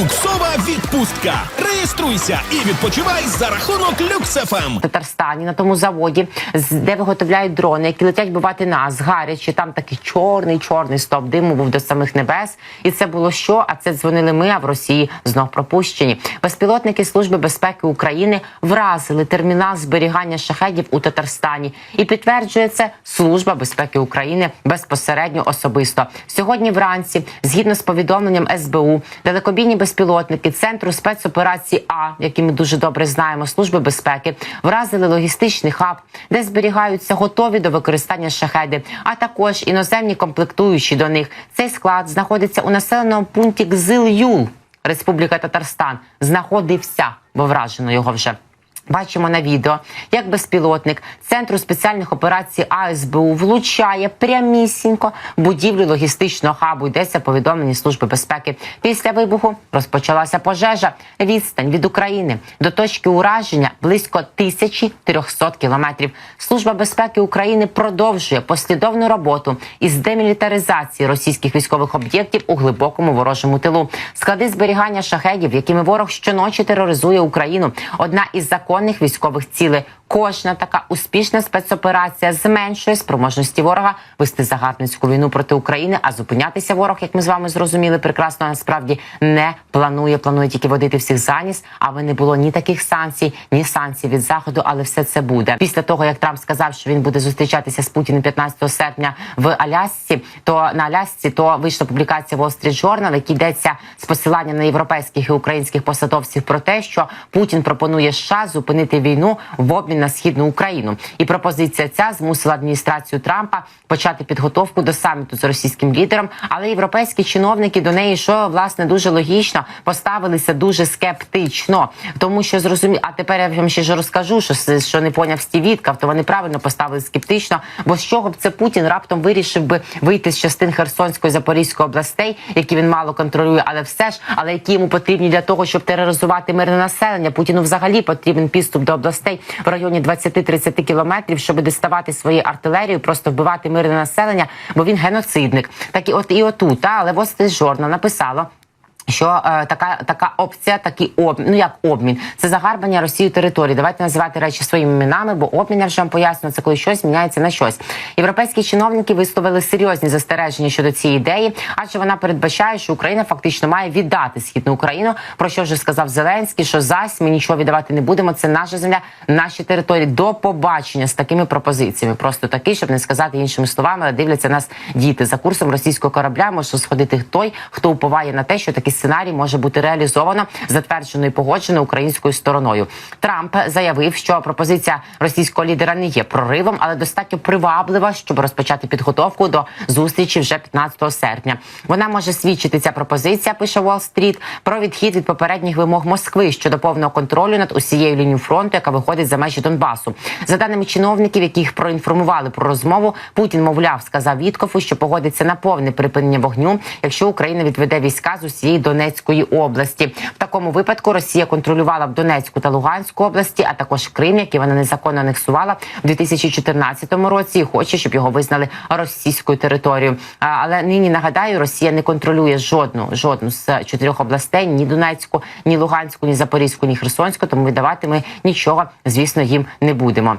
Люксова відпустка. Реєструйся і відпочивай за рахунок Люксефем. Татарстані на тому заводі, де виготовляють дрони, які летять бивати нас, гарячі. Там такий чорний, чорний стоп диму був до самих небес. І це було що? А це дзвонили ми, а в Росії знов пропущені. Безпілотники Служби безпеки України вразили термінал зберігання шахедів у Татарстані. І підтверджує це Служба безпеки України безпосередньо особисто. Сьогодні вранці, згідно з повідомленням СБУ, далекобійні безпілотники Центру спецоперації А, які ми дуже добре знаємо, Служби безпеки, вразили логістичний хаб, де зберігаються готові до використання шахеди, а також іноземні комплектуючі до них. Цей склад знаходиться у населеному пункті Гзил-Юл, Республіка Татарстан. Знаходився, бо вражено його вже. Бачимо на відео, як безпілотник центру спеціальних операцій АСБУ влучає прямісінько будівлю логістичного хабу. Йдеться повідомлені служби безпеки. Після вибуху розпочалася пожежа. Відстань від України до точки ураження близько 1300 кілометрів. Служба безпеки України продовжує послідовну роботу із демілітаризації російських військових об'єктів у глибокому ворожому тилу. Склади зберігання шахедів, якими ворог щоночі тероризує Україну. Одна із законних військових цілей. Кожна така успішна спецоперація зменшує спроможності ворога вести загарбницьку війну проти України. А зупинятися ворог, як ми з вами зрозуміли, прекрасно насправді не планує. Планує тільки водити всіх за ніс, аби не було ні таких санкцій, ні санкцій від заходу, але все це буде після того, як Трамп сказав, що він буде зустрічатися з Путіним 15 серпня в Алясці. То на Алясці то вийшла публікація Wall Street Journal, які йдеться з посиланням на європейських і українських посадовців про те, що Путін пропонує США зупинити війну в обмін на східну Україну. І пропозиція ця змусила адміністрацію Трампа почати підготовку до саміту з російським лідером. Але європейські чиновники до неї, що власне дуже логічно, поставилися дуже скептично, тому що зрозумі... А тепер я вам ще ж розкажу, що що не поняв Стів то вони правильно поставили скептично. Бо з чого б це Путін раптом вирішив би вийти з частин Херсонської Запорізької областей, які він мало контролює, але все ж, але які йому потрібні для того, щоб тероризувати мирне населення. Путіну взагалі потрібен підступ до областей в районі 20-30 кілометрів, щоб діставати свою артилерію, просто вбивати мирне населення, бо він геноцидник. Так і от і отут, та, але Wall написала. Що е, така така опція, такий обмін, ну як обмін, це загарбання Росією території. Давайте називати речі своїми іменами, бо обмін я вже вам поясню, це коли щось міняється на щось. Європейські чиновники висловили серйозні застереження щодо цієї ідеї, адже вона передбачає, що Україна фактично має віддати східну Україну. Про що вже сказав Зеленський, що зась ми нічого віддавати не будемо. Це наша земля, наші території. До побачення з такими пропозиціями. Просто такі, щоб не сказати іншими словами, дивляться нас діти за курсом російського корабля. Може сходити той, хто уповає на те, що такий сценарій може бути реалізовано, затверджено і погоджено українською стороною. Трамп заявив, що пропозиція російського лідера не є проривом, але достатньо приваблива, щоб розпочати підготовку до зустрічі вже 15 серпня. Вона може свідчити ця пропозиція. Пише Wall Street, про відхід від попередніх вимог Москви щодо повного контролю над усією лінією фронту, яка виходить за межі Донбасу. За даними чиновників, яких проінформували про розмову, Путін, мовляв, сказав Віткофу, що погодиться на повне припинення вогню, якщо Україна відведе війська з усієї Донецької області. В такому випадку Росія контролювала б Донецьку та Луганську області, а також Крим, який вона незаконно анексувала в 2014 році, і хоче, щоб його визнали російською територією. Але нині нагадаю, Росія не контролює жодну жодну з чотирьох областей: ні Донецьку, ні Луганську, ні Запорізьку, ні Херсонську. Тому віддавати ми нічого, звісно, їм не будемо.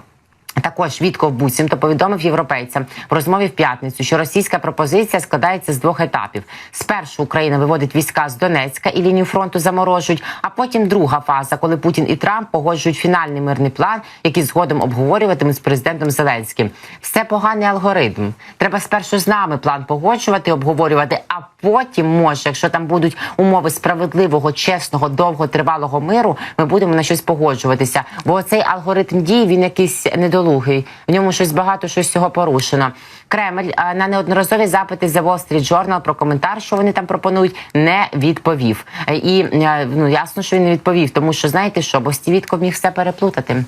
Також Вітков буцімто повідомив європейцям в розмові в п'ятницю, що російська пропозиція складається з двох етапів: спершу Україна виводить війська з Донецька і лінію фронту заморожують. А потім друга фаза, коли Путін і Трамп погоджують фінальний мирний план, який згодом обговорюватимуть з президентом Зеленським. Все поганий алгоритм. Треба спершу з нами план погоджувати, обговорювати, а потім може, якщо там будуть умови справедливого, чесного, довготривалого миру, ми будемо на щось погоджуватися. Бо цей алгоритм дій він якийсь недолугий. В ньому щось багато щось цього порушено. Кремль е, на неодноразові запити The Wall Street Journal про коментар, що вони там пропонують, не відповів. Е, І е, ну ясно, що він не відповів, тому що знаєте що, бо Стівітков міг все переплутати.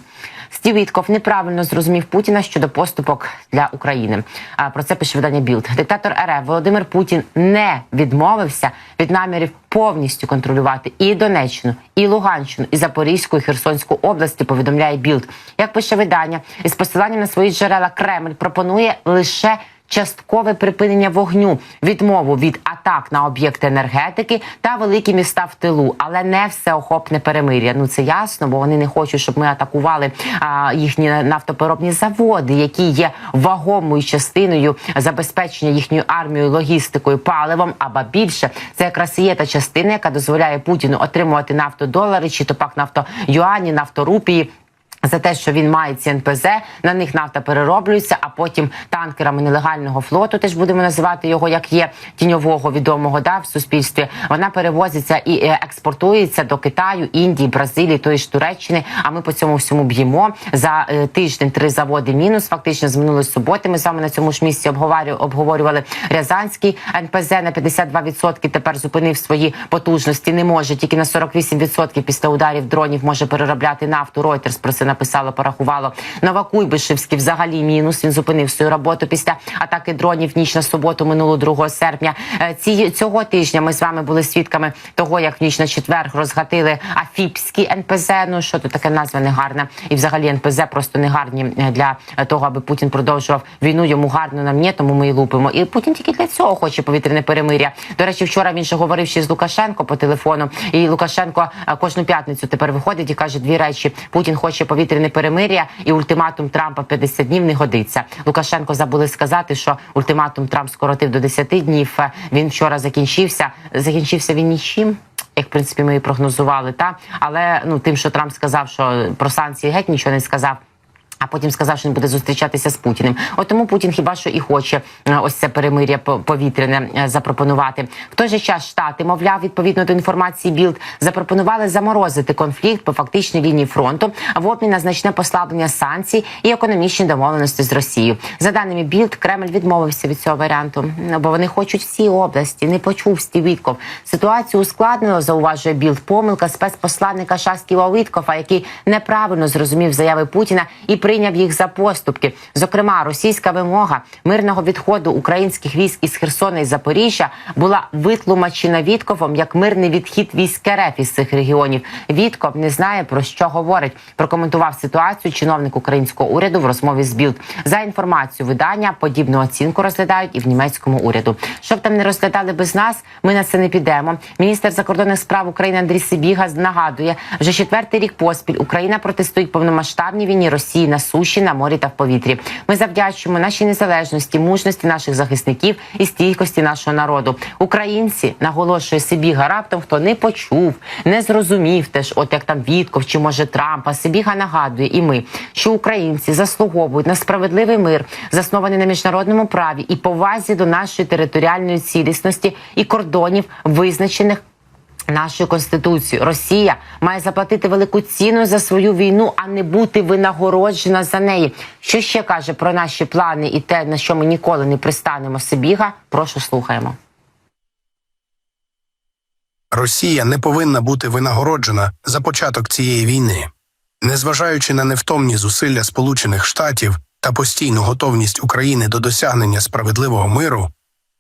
Стів Вітков неправильно зрозумів Путіна щодо поступок для України. А про це пише видання Білд. Диктатор РФ Володимир Путін не відмовився від намірів повністю контролювати і Донеччину, і Луганщину, і Запорізьку, і Херсонську області. Повідомляє Білд. Як пише видання, із посиланням на свої джерела Кремль пропонує лише часткове припинення вогню, відмову від атак на об'єкти енергетики та великі міста в тилу, але не всеохопне перемир'я. Ну це ясно, бо вони не хочуть, щоб ми атакували а, їхні нафтопереробні заводи, які є вагомою частиною забезпечення їхньою армією, логістикою, паливом. Або більше це якраз і є та частина, яка дозволяє Путіну отримувати нафтодолари, чи то пак нафтоюані, нафторупії. За те, що він має ці НПЗ, на них нафта перероблюється, а потім танкерами нелегального флоту, теж будемо називати його як є тіньового відомого да в суспільстві. Вона перевозиться і е, експортується до Китаю, Індії, Бразилії, тої ж Туреччини. А ми по цьому всьому б'ємо за е, тиждень. Три заводи мінус. Фактично з минулої суботи. Ми з вами на цьому ж місці обговорю- обговорювали Рязанський НПЗ на 52% Тепер зупинив свої потужності. Не може тільки на 48% після ударів дронів може переробляти нафту. Reuters про це написало, порахувало. Новокуйбишевський взагалі мінус. Він зупинив свою роботу після атаки дронів ніч на суботу, минулу 2 серпня. Е, Ці цього тижня ми з вами були свідками того, як в ніч на четвер розгатили Афіпський НПЗ. Ну що тут таке назва негарна, і взагалі НПЗ просто негарні е, для того, аби Путін продовжував війну. Йому гарно нам ні, тому ми і лупимо. І Путін тільки для цього хоче повітряне перемиря. До речі, вчора він ще говорив ще з Лукашенко по телефону. І Лукашенко е, кожну п'ятницю тепер виходить і каже дві речі: Путін хоче повітряне перемиря, і ультиматум Трампа 50 днів не годиться. Лукашенко забули сказати, що ультиматум Трамп скоротив до 10 днів. Він вчора закінчився. Закінчився він нічим. Як в принципі ми і прогнозували, та але ну тим, що Трамп сказав, що про санкції геть нічого не сказав. А потім сказав, що він буде зустрічатися з Путіним. От тому Путін хіба що і хоче е, ось це перемир'я по- повітряне е, запропонувати. В той же час штати, мовляв, відповідно до інформації Білд, запропонували заморозити конфлікт по фактичній лінії фронту в обмін на значне послаблення санкцій і економічні домовленості з Росією. За даними Білд, Кремль відмовився від цього варіанту, ну, бо вони хочуть всі області. Не почув Стів Вітков. Ситуацію ускладнено, зауважує Білд. Помилка спецпосланника Шасківа Віткофа, який неправильно зрозумів заяви Путіна і прийняв їх за поступки. Зокрема, російська вимога мирного відходу українських військ із Херсона і Запоріжжя була витлумачена Вітковом як мирний відхід військ РФ із цих регіонів. Вітков не знає про що говорить. Прокоментував ситуацію чиновник українського уряду в розмові з Білд. За інформацією видання подібну оцінку розглядають і в німецькому уряду. Щоб там не розглядали без нас, ми на це не підемо. Міністр закордонних справ України Андрій Сибіга нагадує, вже четвертий рік поспіль Україна протестує повномасштабній війні Росії на суші, на морі та в повітрі. Ми завдячуємо нашій незалежності, мужності наших захисників і стійкості нашого народу. Українці наголошує Сибіга. Раптом хто не почув, не зрозумів теж, от як там Вітков чи може Трампа. Сибіга нагадує і ми, що українці заслуговують на справедливий мир, заснований на міжнародному праві і повазі до нашої територіальної цілісності і кордонів, визначених Нашою конституцією Росія має заплатити велику ціну за свою війну, а не бути винагороджена за неї. Що ще каже про наші плани і те, на що ми ніколи не пристанемо Сибіга? Прошу слухаємо. Росія не повинна бути винагороджена за початок цієї війни. Незважаючи на невтомні зусилля Сполучених Штатів та постійну готовність України до досягнення справедливого миру,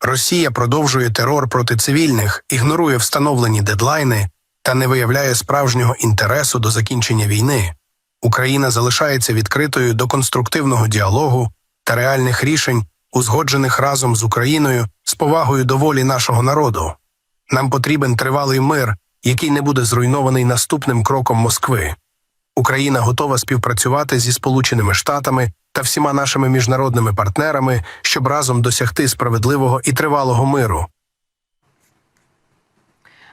Росія продовжує терор проти цивільних, ігнорує встановлені дедлайни та не виявляє справжнього інтересу до закінчення війни. Україна залишається відкритою до конструктивного діалогу та реальних рішень, узгоджених разом з Україною з повагою до волі нашого народу. Нам потрібен тривалий мир, який не буде зруйнований наступним кроком Москви. Україна готова співпрацювати зі Сполученими Штатами та всіма нашими міжнародними партнерами, щоб разом досягти справедливого і тривалого миру.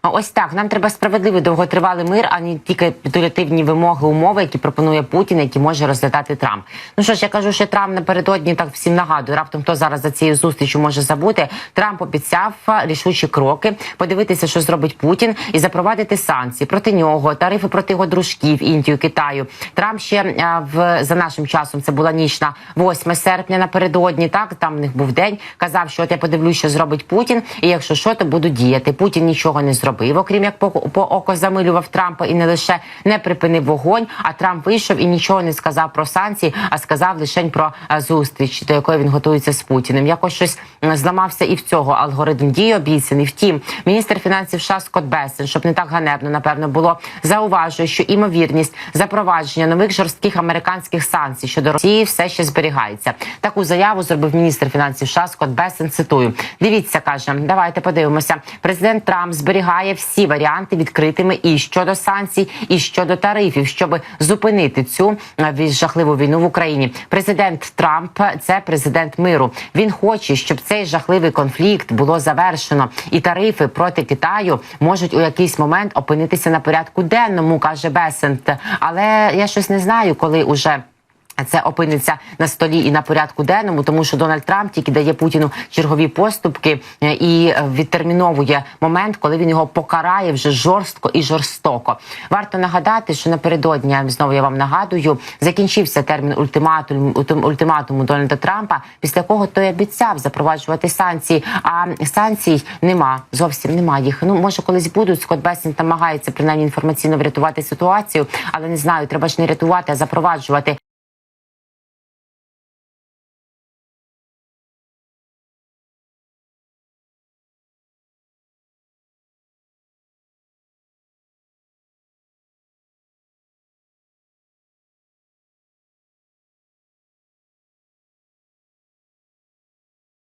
Ось так. Нам треба справедливий довготривалий мир, а не тільки капітулятивні вимоги, умови, які пропонує Путін, які може розглядати Трамп. Ну що ж, я кажу, що Трамп напередодні так всім нагадує. Раптом хто зараз за цією зустрічю може забути. Трамп обіцяв рішучі кроки, подивитися, що зробить Путін, і запровадити санкції проти нього, тарифи проти його дружків, Індію, Китаю. Трамп ще в за нашим часом це була ніч на 8 серпня напередодні. Так там в них був день. Казав, що от я подивлюсь, що зробить Путін, і якщо що, то буду діяти. Путін нічого не зробив. Зробив, окрім як по, по око замилював Трампа і не лише не припинив вогонь. А Трамп вийшов і нічого не сказав про санкції, а сказав лише про е, зустріч, до якої він готується з Путіним. Якось щось зламався і в цього алгоритм дії обіцяний. Втім, міністр фінансів США Скотт Бесен, щоб не так ганебно, напевно, було зауважує, що імовірність запровадження нових жорстких американських санкцій щодо Росії все ще зберігається. Таку заяву зробив міністр фінансів США Скотт Бесен. Цитую: дивіться, каже, давайте подивимося. Президент Трамп зберігає всі варіанти відкритими і щодо санкцій, і щодо тарифів, щоб зупинити цю е, жахливу війну в Україні. Президент Трамп це президент миру. Він хоче, щоб цей жахливий конфлікт було завершено, і тарифи проти Китаю можуть у якийсь момент опинитися на порядку денному, каже Бесент. Але я щось не знаю, коли уже. Це опиниться на столі і на порядку денному, тому що Дональд Трамп тільки дає Путіну чергові поступки е, і е, відтерміновує момент, коли він його покарає вже жорстко і жорстоко. Варто нагадати, що напередодні знову я вам нагадую, закінчився термін ультиматум ультиматуму Дональда Трампа, після якого той обіцяв запроваджувати санкції. А санкцій нема зовсім нема їх. Ну може колись будуть. Скотт Бесін намагається принаймні інформаційно врятувати ситуацію, але не знаю, треба ж не рятувати, а запроваджувати.